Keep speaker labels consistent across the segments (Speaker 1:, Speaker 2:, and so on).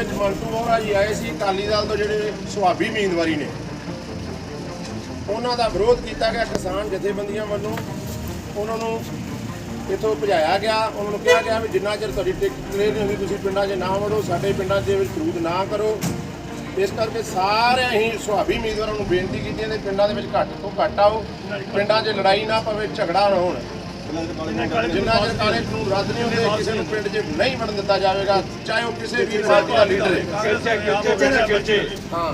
Speaker 1: ਵਿੱਚ ਮੰਟੂ ਮੋਹਰਾ ਜੀ ਆਏ ਸੀ ਅਕਾਲੀ ਦਲ ਤੋਂ ਜਿਹੜੇ ਸੁਹਾਬੀ ਉਮੀਦਵਾਰੀ ਨੇ, ਉਹਨਾਂ ਦਾ ਵਿਰੋਧ ਕੀਤਾ ਗਿਆ, ਕਿਸਾਨ ਜਥੇਬੰਦੀਆਂ ਵੱਲੋਂ। ਉਹਨਾਂ ਨੂੰ ਇੱਥੋਂ ਭਜਾਇਆ ਗਿਆ, ਉਹਨਾਂ ਨੂੰ ਕਿਹਾ ਗਿਆ ਵੀ ਜਿੰਨਾ ਚਿਰ ਤੁਹਾਡੀ ਟਿਕਟ ਕਲੀਅਰ ਨਹੀਂ ਹੁੰਦੀ, ਤੁਸੀਂ ਪਿੰਡਾਂ 'ਚ ਨਾ ਵੜੋ, ਸਾਡੇ ਪਿੰਡਾਂ ਦੇ ਵਿੱਚ ਖਰੂਦ ਨਾ ਕਰੋ। ਇਸ ਕਰਕੇ ਸਾਰੇ ਹੀ ਸੁਹਾਬੀ ਉਮੀਦਵਾਰਾਂ ਨੂੰ ਬੇਨਤੀ ਕੀਤੀ ਹੈ ਕਿ ਪਿੰਡਾਂ ਦੇ ਵਿੱਚ ਘੱਟ ਤੋਂ ਘੱਟ ਆਓ। ਪਿੰਡਾਂ 'ਚ ਲੜਾਈ ਨਾ ਪਵੇ, ਝਗੜਾ ਨਾ ਹੋਣ। ਜਿੰਨਾ ਚਿਰ ਕਾਲੇ ਕਾਨੂੰਨ ਰੱਦ ਨਹੀਂ ਹੁੰਦੇ ਕਿਸੇ ਨੂੰ ਪਿੰਡ 'ਚ ਨਹੀਂ ਵੜਨ ਦਿੱਤਾ ਜਾਵੇਗਾ ਚਾਹੇ ਉਹ ਕਿਸੇ ਵੀ ਪਾਰਟੀ ਦਾ ਲੀਡਰ ਹੈ। ਹਾਂ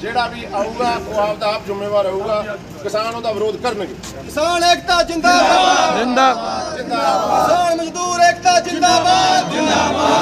Speaker 1: ਜਿਹੜਾ ਵੀ ਆਊਗਾ ਉਹ ਆਪਦਾ ਆਪ ਜ਼ਿੰਮੇਵਾਰ ਹੋਊਗਾ ਕਿਸਾਨ ਉਹਦਾ ਵਿਰੋਧ ਕਰਨਗੇ।
Speaker 2: ਕਿਸਾਨ ਏਕਤਾ ਜਿੰਦਾਬਾਦ।
Speaker 3: ਜਿੰਦਾਬਾਦ।
Speaker 2: ਕਿਸਾਨ ਮਜ਼ਦੂਰ ਏਕਤਾ ਜਿੰਦਾਬਾਦ। ਦਾ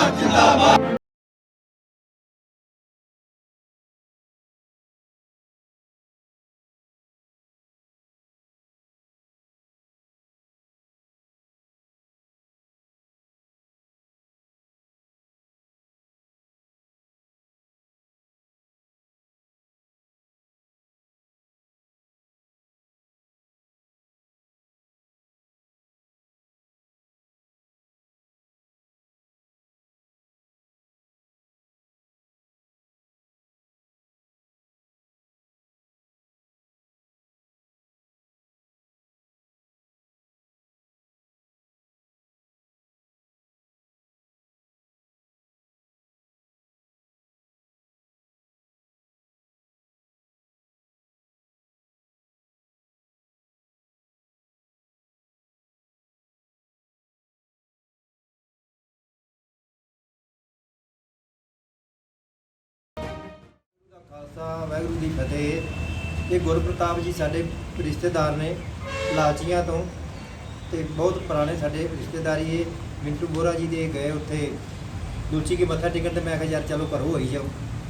Speaker 2: ਖਾਲਸਾ ਵਾਹਿਗੁਰੂ ਦੀ ਫਤਿਹ। ਇਹ ਗੁਰਪ੍ਰਤਾਪ ਜੀ ਸਾਡੇ ਰਿਸ਼ਤੇਦਾਰ ਨੇ ਲਾਚੀਆਂ ਤੋਂ ਤੇ ਬਹੁਤ ਪੁਰਾਣੇ ਸਾਡੇ ਰਿਸ਼ਤੇਦਾਰੀ ਇਹ ਮਿੰਟੂ ਬੋਰਾ ਜੀ ਦੇ ਗਏ ਉੱਥੇ। ਦੁਲਚੀ ਕੇ ਮੱਥਾ ਟੇਕਣ ਤੇ ਮੈਂ ਕਿਹਾ, ਯਾਰ ਚਲੋ ਘਰੋਂ ਹੋਈ ਜਾਓ,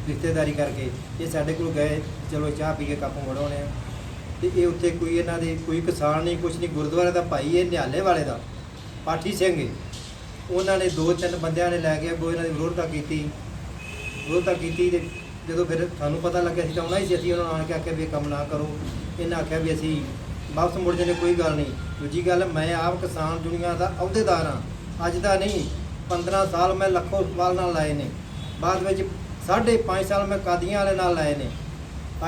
Speaker 2: ਰਿਸ਼ਤੇਦਾਰੀ ਕਰਕੇ। ਇਹ ਸਾਡੇ ਕੋਲ ਗਏ, ਚਲੋ ਚਾਹ ਪੀ ਕੇ ਕੱਪ ਮੜਾਉਣੇ ਆ। ਤੇ ਇਹ ਉੱਥੇ ਕੋਈ ਇਹਨਾਂ ਦੇ, ਕੋਈ ਕਿਸਾਨ ਨਹੀਂ, ਕੁਛ ਨਹੀਂ, ਗੁਰਦੁਆਰੇ ਦਾ ਭਾਈ ਇਹ, ਨਿਹਾਲੇ ਵਾਲੇ ਦਾ, ਪਾਠੀ ਸਿੰਘ ਉਹਨਾਂ ਨੇ ਦੋ ਤਿੰਨ ਬੰਦਿਆਂ ਨੇ ਲੈ ਕੇ ਅੱਗੋਂ ਇਹਨਾਂ ਦੀ ਵਿਰੋਧਤਾ ਕੀਤੀ। ਵਿਰੋਧਤਾ ਕੀਤੀ ਤੇ ਜਦੋਂ ਫਿਰ ਸਾਨੂੰ ਪਤਾ ਲੱਗਿਆ ਸੀ ਤਾਂ ਉਹਨਾਂ ਹੀ ਸੀ, ਅਸੀਂ ਉਹਨਾਂ ਨੂੰ ਆਣ ਕੇ ਆਖਿਆ ਵੀ ਇਹ ਕੰਮ ਨਾ ਕਰੋ। ਇਹਨਾਂ ਆਖਿਆ ਵੀ ਅਸੀਂ ਵਾਪਸ ਮੁੜ ਜਾਂਦੇ, ਕੋਈ ਗੱਲ ਨਹੀਂ। ਦੂਜੀ ਗੱਲ, ਮੈਂ ਆਪ ਕਿਸਾਨ ਦੁਨੀਆ ਦਾ ਅਹੁਦੇਦਾਰ ਹਾਂ। ਅੱਜ ਦਾ ਨਹੀਂ 15 ਸਾਲ ਮੈਂ ਲੱਖੋ ਸਵਾਲ ਨਾਲ ਲਾਏ ਨੇ। ਬਾਅਦ ਵਿੱਚ ਸਾਢੇ ਪੰਜ ਸਾਲ ਮੈਂ ਕਾਦੀਆਂ ਵਾਲੇ ਨਾਲ ਲਾਏ ਨੇ।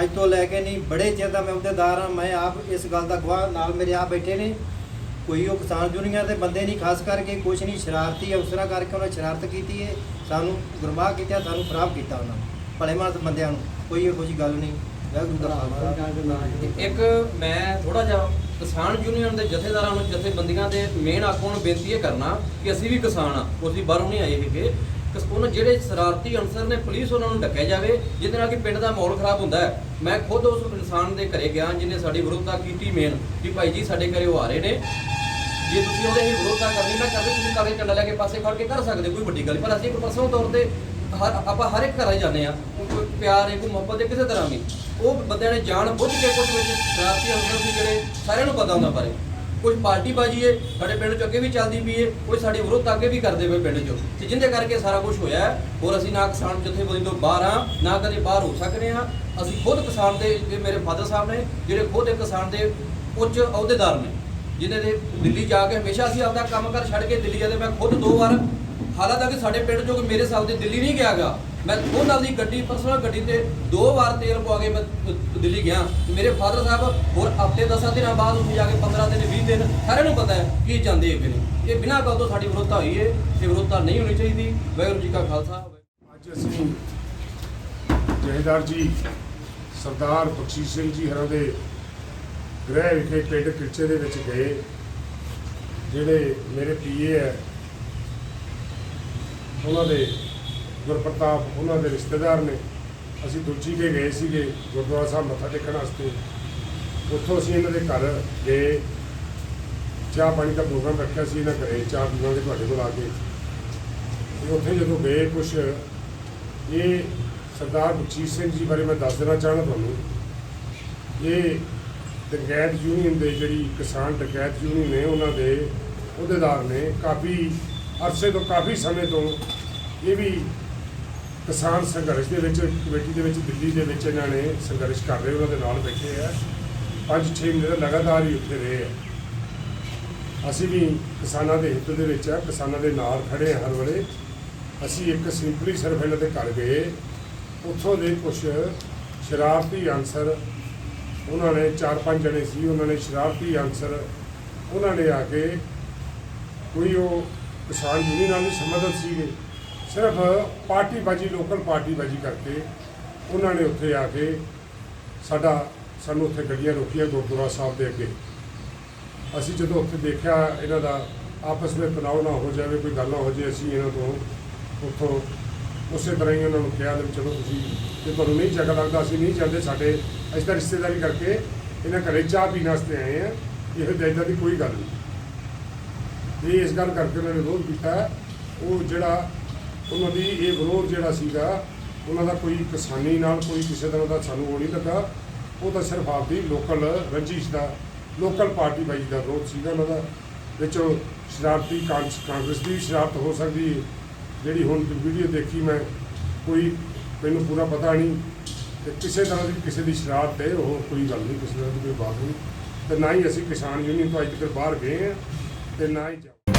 Speaker 2: ਅੱਜ ਤੋਂ ਲੈ ਕੇ ਨਹੀਂ, ਬੜੇ ਚਿਰ ਦਾ ਮੈਂ ਅਹੁਦੇਦਾਰ ਹਾਂ, ਮੈਂ ਆਪ ਇਸ ਗੱਲ ਦਾ ਗਵਾਹ ਨਾਲ ਮੇਰੇ ਆਪ ਬੈਠੇ ਨੇ। ਕੋਈ ਉਹ ਕਿਸਾਨ ਦੁਨੀਆ ਦੇ ਬੰਦੇ ਨਹੀਂ, ਖਾਸ ਕਰਕੇ ਕੁਛ ਨਹੀਂ, ਸ਼ਰਾਰਤੀ ਅਫਸਰਾਂ ਕਰਕੇ ਉਹਨਾਂ ਸ਼ਰਾਰਤ ਕੀਤੀ ਹੈ ਸਾਨੂੰ ਗੁਰਬਾਹ ਕੀਤਾ, ਸਾਨੂੰ ਖਰਾਬ ਕੀਤਾ ਉਹਨਾਂ ਨੇ। ਭਲੇ ਮਾਨਸ ਬੰਦਿਆਂ ਨੂੰ ਕੋਈ ਇਹੋ ਜਿਹੀ ਗੱਲ ਨਹੀਂ। ਵਾਹਿਗੁਰੂ ਦਾ ਖਾਲਸਾ।
Speaker 4: ਇੱਕ ਮੈਂ ਥੋੜਾ ਜਿਹਾ ਕਿਸਾਨ ਯੂਨੀਅਨ ਦੇ ਜਥੇਦਾਰਾਂ ਨੂੰ ਜਥੇਬੰਦੀਆਂ ਦੇ ਮੇਨ ਆਗੂਆਂ ਨੂੰ ਬੇਨਤੀ ਇਹ ਕਰਨਾ ਕਿ ਅਸੀਂ ਵੀ ਕਿਸਾਨ ਆ ਅਸੀਂ ਬਾਹਰੋਂ ਨਹੀਂ ਆਏ ਹੈਗੇ। ਕਿਸ ਉਹਨਾਂ ਜਿਹੜੇ ਸ਼ਰਾਰਤੀ ਅਨਸਰ ਨੇ ਪੁਲਿਸ ਉਹਨਾਂ ਨੂੰ ਢੱਕਿਆ ਜਾਵੇ ਜਿਹਦੇ ਨਾਲ ਕਿ ਪਿੰਡ ਦਾ ਮਾਹੌਲ ਖਰਾਬ ਹੁੰਦਾ ਹੈ। ਮੈਂ ਖੁਦ ਉਸ ਇਨਸਾਨ ਦੇ ਘਰੇ ਗਿਆ ਜਿਹਨੇ ਸਾਡੀ ਵਿਰੋਧਤਾ ਕੀਤੀ ਮੇਨ ਕਿ ਭਾਈ ਜੀ ਸਾਡੇ ਘਰੇ ਉਹ ਆ ਰਹੇ ਨੇ। ਜੇ ਤੁਸੀਂ ਉਹਦੇ ਹੀ ਵਿਰੋਧਤਾ ਕਰਨੀ ਮੈਂ ਕਰਦੇ ਤੁਸੀਂ ਕਾਲੇ ਝੰਡਾ ਲੈ ਕੇ ਪਾਸੇ ਖੜ ਕੇ ਕਰ ਸਕਦੇ ਕੋਈ ਵੱਡੀ ਗੱਲ। ਪਰ ਅਸੀਂ ਇੱਕ ਪਰਸਨਲ ਤੌਰ ਤੇ ਹਰ ਆਪਾਂ ਹਰ ਇੱਕ ਘਰਾਂ ਹੀ ਜਾਂਦੇ ਆ ਕੋਈ ਪਿਆਰ ਹੈ ਕੋਈ ਮੁਹੱਬਤ ਹੈ ਕਿਸੇ ਤਰ੍ਹਾਂ ਵੀ। ਉਹ ਬੰਦਿਆਂ ਨੇ ਜਾਣ ਬੁੱਝ ਕੇ ਕੁਝ ਵਿੱਚ ਸ਼ਰਾਰਤੀ ਅੰਸਰ ਸੀ ਜਿਹੜੇ ਸਾਰਿਆਂ ਨੂੰ ਪਤਾ ਹੁੰਦਾ ਬਾਰੇ। ਕੁਝ ਪਾਰਟੀ ਬਾਜੀ ਏ, ਸਾਡੇ ਪਿੰਡ ਚ ਅੱਗੇ ਵੀ ਚੱਲਦੀ ਪਈ ਏ ਕੋਈ ਸਾਡੀ ਵਿਰੋਧਤਾ ਅੱਗੇ ਵੀ ਕਰਦੇ ਪਏ ਪਿੰਡ ਚ। ਤੇ ਜਿੰਦੇ ਕਰਕੇ ਸਾਰਾ ਕੁਝ ਹੋਇਆ ਹੈ। ਹੋਰ ਅਸੀਂ ਨਾ ਕਿਸਾਨ ਜਥੇਬੰਦੀ ਤੋਂ ਬਾਹਰ ਆ ਨਾ ਕਦੇ ਬਾਹਰ ਹੋ ਸਕਦੇ ਆ ਅਸੀਂ ਖੁਦ ਕਿਸਾਨ ਦੇ, ਇਹ ਮੇਰੇ ਫਾਦਰ ਸਾਹਿਬ ਨੇ, ਜਿਹੜੇ ਖੁਦ ਇੱਕ ਕਿਸਾਨ ਦੇ ਉੱਚ ਅਹੁਦੇਦਾਰ ਨੇ, ਜਿਨ੍ਹਾਂ ਦੇ ਦਿੱਲੀ ਜਾ ਕੇ ਹਮੇਸ਼ਾ ਅਸੀਂ ਆਪਦਾ ਕੰਮ ਕਰ ਛੱਡ ਕੇ ਦਿੱਲੀ ਜਾਂਦੇ, ਮੈਂ ਖੁਦ ਦੋ ਵਾਰ ਹਾਲਾਂਕਿ ਸਾਡੇ ਪਿੰਡ ਚੋਂ ਕੋਈ ਮੇਰੇ ਸਾਲ ਦੇ ਦਿੱਲੀ ਨਹੀਂ ਗਿਆ ਗਾ ਮੈਂ ਖੁਦ ਆਪਦੀ ਗੱਡੀ ਪਰਸਨਲ ਗੱਡੀ ਤੇ ਦੋ ਵਾਰ ਤੇਲ ਪਵਾ ਕੇ ਮੈਂ ਦਿੱਲੀ ਗਿਆ। ਤੇ ਮੇਰੇ ਫਾਦਰ ਸਾਹਿਬ ਹੋਰ ਹਫ਼ਤੇ 10 ਦਿਨਾਂ ਬਾਅਦ ਉੱਥੇ ਜਾ ਕੇ 15 ਦਿਨ 20 ਦਿਨ, ਸਾਰਿਆਂ ਨੂੰ ਪਤਾ ਹੈ ਕੀ ਜਾਂਦੇ ਹੈਗੇ ਨੇ। ਇਹ ਬਿਨਾਂ ਗੱਲ ਤੋਂ ਸਾਡੀ ਵਿਰੋਧਤਾ ਹੋਈ ਹੈ ਇਹ ਵਿਰੋਧਤਾ ਨਹੀਂ ਹੋਣੀ ਚਾਹੀਦੀ। ਵਾਹਿਗੁਰੂ ਜੀ ਕਾ ਖਾਲਸਾ
Speaker 1: ਅੱਜ ਅਸੀਂ ਜਹੇਦਾਰ ਜੀ, ਸਰਦਾਰ ਬਖਸ਼ੀਸ਼ ਸਿੰਘ ਜੀ ਹਰਾਂ ਦੇ ਗ੍ਰਹਿ ਵਿਖੇ ਪਿੰਡ ਕਿਰਚੇ ਦੇ ਵਿੱਚ ਗਏ, ਜਿਹੜੇ ਮੇਰੇ ਪੀਏ ਹੈ ਉਹਨਾਂ ਦੇ ਗੁਰਪ੍ਰਤਾਪ, ਉਹਨਾਂ ਦੇ ਰਿਸ਼ਤੇਦਾਰ ਨੇ। ਅਸੀਂ ਦੁਲਚੀ ਕੇ ਗਏ ਸੀਗੇ ਗੁਰਦੁਆਰਾ ਸਾਹਿਬ ਮੱਥਾ ਟੇਕਣ ਵਾਸਤੇ। ਉੱਥੋਂ ਅਸੀਂ ਇਹਨਾਂ ਦੇ ਘਰ ਗਏ। ਚਾਹ ਪਾਣੀ ਦਾ ਪ੍ਰੋਗਰਾਮ ਰੱਖਿਆ ਸੀ ਇਹਨਾਂ ਘਰੇ, ਚਾਹ ਪੀਵਾਂਗੇ ਤੁਹਾਡੇ ਕੋਲ ਆ ਕੇ। ਤੇ ਉੱਥੇ ਜਦੋਂ ਗਏ ਕੁਛ, ਇਹ ਸਰਦਾਰ ਬਖਸ਼ੀਸ਼ ਸਿੰਘ ਜੀ ਬਾਰੇ ਮੈਂ ਦੱਸ ਦੇਣਾ ਚਾਹੁੰਦਾ ਤੁਹਾਨੂੰ। ਇਹ ਡਕੈਤ ਯੂਨੀਅਨ ਦੇ ਜਿਹੜੀ ਕਿਸਾਨ ਡਕੈਤ ਯੂਨੀਅਨ ਨੇ, ਉਹਨਾਂ ਦੇ ਅਹੁਦੇਦਾਰ ਨੇ, ਕਾਫੀ ਅਰਸੇ ਤੋਂ ਕਾਫੀ ਸਮੇਂ ਤੋਂ ਇਹ ਵੀ ਕਿਸਾਨ ਸੰਘਰਸ਼ ਦੇ ਵਿੱਚ, ਕਮੇਟੀ ਦੇ ਵਿੱਚ, ਦਿੱਲੀ ਦੇ ਵਿੱਚ ਇਹਨਾਂ ਨੇ ਸੰਘਰਸ਼ ਕਰ ਰਹੇ, ਉਹਨਾਂ ਦੇ ਨਾਲ ਬੈਠੇ ਆ। ਪੰਜ ਛੇ ਮਹੀਨੇ ਤੋਂ ਲਗਾਤਾਰ ਹੀ ਉੱਥੇ ਰਹੇ ਆ। ਅਸੀਂ ਵੀ ਕਿਸਾਨਾਂ ਦੇ ਹਿੱਤ ਦੇ ਵਿੱਚ ਆ, ਕਿਸਾਨਾਂ ਦੇ ਨਾਲ ਖੜੇ ਆ ਹਰ ਵੇਲੇ। ਅਸੀਂ ਇੱਕ ਸਿੰਪਲੀ ਸਿਰਫ ਇਹਨਾਂ ਦੇ ਘਰ ਗਏ। ਉੱਥੋਂ ਦੇ ਕੁਝ ਸ਼ਰਾਰਤੀ ਅਨਸਰ ਉਹਨਾਂ ਨੇ, ਚਾਰ ਪੰਜ ਜਣੇ ਸੀ, ਉਹਨਾਂ ਨੇ ਸ਼ਰਾਰਤੀ ਅਨਸਰ ਉਹਨਾਂ ਨੇ ਆ ਕੇ ਕੋਈ ਉਹ ਕਿਸਾਨ ਯੂਨੀਅਨ ਨਾਲ ਵੀ ਸੰਬੰਧਿਤ ਸੀਗੇ। ਸਿਰਫ ਪਾਰਟੀ ਬਾਜੀ ਲੋਕਲ ਪਾਰਟੀ ਬਾਜੀ ਕਰਕੇ ਉਹਨਾਂ ਨੇ ਉੱਥੇ ਆ ਕੇ ਸਾਡਾ, ਸਾਨੂੰ ਉੱਥੇ ਗੱਡੀਆਂ ਰੋਕੀਆਂ ਗੁਰਦੁਆਰਾ ਸਾਹਿਬ ਦੇ ਅੱਗੇ। ਅਸੀਂ ਜਦੋਂ ਉੱਥੇ ਦੇਖਿਆ ਇਹਨਾਂ ਦਾ ਆਪਸ ਵਿੱਚ ਤਣਾਅ ਨਾ ਹੋ ਜਾਵੇ, ਕੋਈ ਗੱਲ ਨਾ ਹੋ ਜਾਵੇ ਅਸੀਂ ਇਹਨਾਂ ਤੋਂ ਉੱਥੋਂ ਉਸੇ ਤਰ੍ਹਾਂ ਹੀ ਉਹਨਾਂ ਨੂੰ ਕਿਹਾ ਵੀ ਚਲੋ ਤੁਸੀਂ, ਜੇ ਤੁਹਾਨੂੰ ਨਹੀਂ ਚੰਗਾ ਲੱਗਦਾ, ਅਸੀਂ ਨਹੀਂ ਚਾਹੁੰਦੇ ਸਾਡੇ, ਅਸੀਂ ਤਾਂ ਰਿਸ਼ਤੇਦਾਰੀ ਕਰਕੇ ਇਹਨਾਂ ਘਰੇ ਚਾਹ ਪੀਣ ਵਾਸਤੇ ਆਏ ਆ ਇਹੋ ਜਿਹੀ ਦੀ ਕੋਈ ਗੱਲ ਨਹੀਂ। ਇਹ ਇਸ ਗੱਲ ਕਰਕੇ ਉਹਨਾਂ ਨੇ ਵਿਰੋਧ ਕੀਤਾ। ਉਹ ਜਿਹੜਾ ਉਹਨਾਂ ਦੀ ਇਹ ਵਿਰੋਧ ਜਿਹੜਾ ਸੀਗਾ, ਉਹਨਾਂ ਦਾ ਕੋਈ ਕਿਸਾਨੀ ਨਾਲ ਕੋਈ ਕਿਸੇ ਤਰ੍ਹਾਂ ਦਾ ਸਾਨੂੰ ਉਹ ਨਹੀਂ ਲੱਗਾ। ਉਹ ਤਾਂ ਸਿਰਫ ਆਪਦੀ ਲੋਕਲ ਰੰਜਿਸ਼ ਦਾ, ਲੋਕਲ ਪਾਰਟੀ ਬਾਈ ਦਾ ਵਿਰੋਧ ਸੀਗਾ ਉਹਨਾਂ ਦਾ। ਵਿੱਚੋਂ ਸ਼ਰਾਰਤੀ ਕਾਂਗਰਸ ਕਾਂਗਰਸ ਦੀ ਸ਼ਰਾਰਤ ਹੋ ਸਕਦੀ ਹੈ ਜਿਹੜੀ ਹੁਣ ਵੀਡੀਓ ਦੇਖੀ ਮੈਂ, ਕੋਈ ਮੈਨੂੰ ਪੂਰਾ ਪਤਾ ਨਹੀਂ। ਤੇ ਕਿਸੇ ਤਰ੍ਹਾਂ ਦੀ ਕਿਸੇ ਦੀ ਸ਼ਰਾਰਤ ਹੈ ਉਹ ਕੋਈ ਗੱਲ ਨਹੀਂ, ਕਿਸੇ ਤਰ੍ਹਾਂ ਦੀ ਕੋਈ ਬਾਤ ਨਹੀਂ। ਤੇ ਨਾ ਹੀ ਅਸੀਂ ਕਿਸਾਨ ਯੂਨੀਅਨ ਤੋਂ ਅੱਜ ਤੱਕ ਬਾਹਰ ਗਏ ਹਾਂ। ਤੇ ਨਾ ਹੀ ਜਾਓ।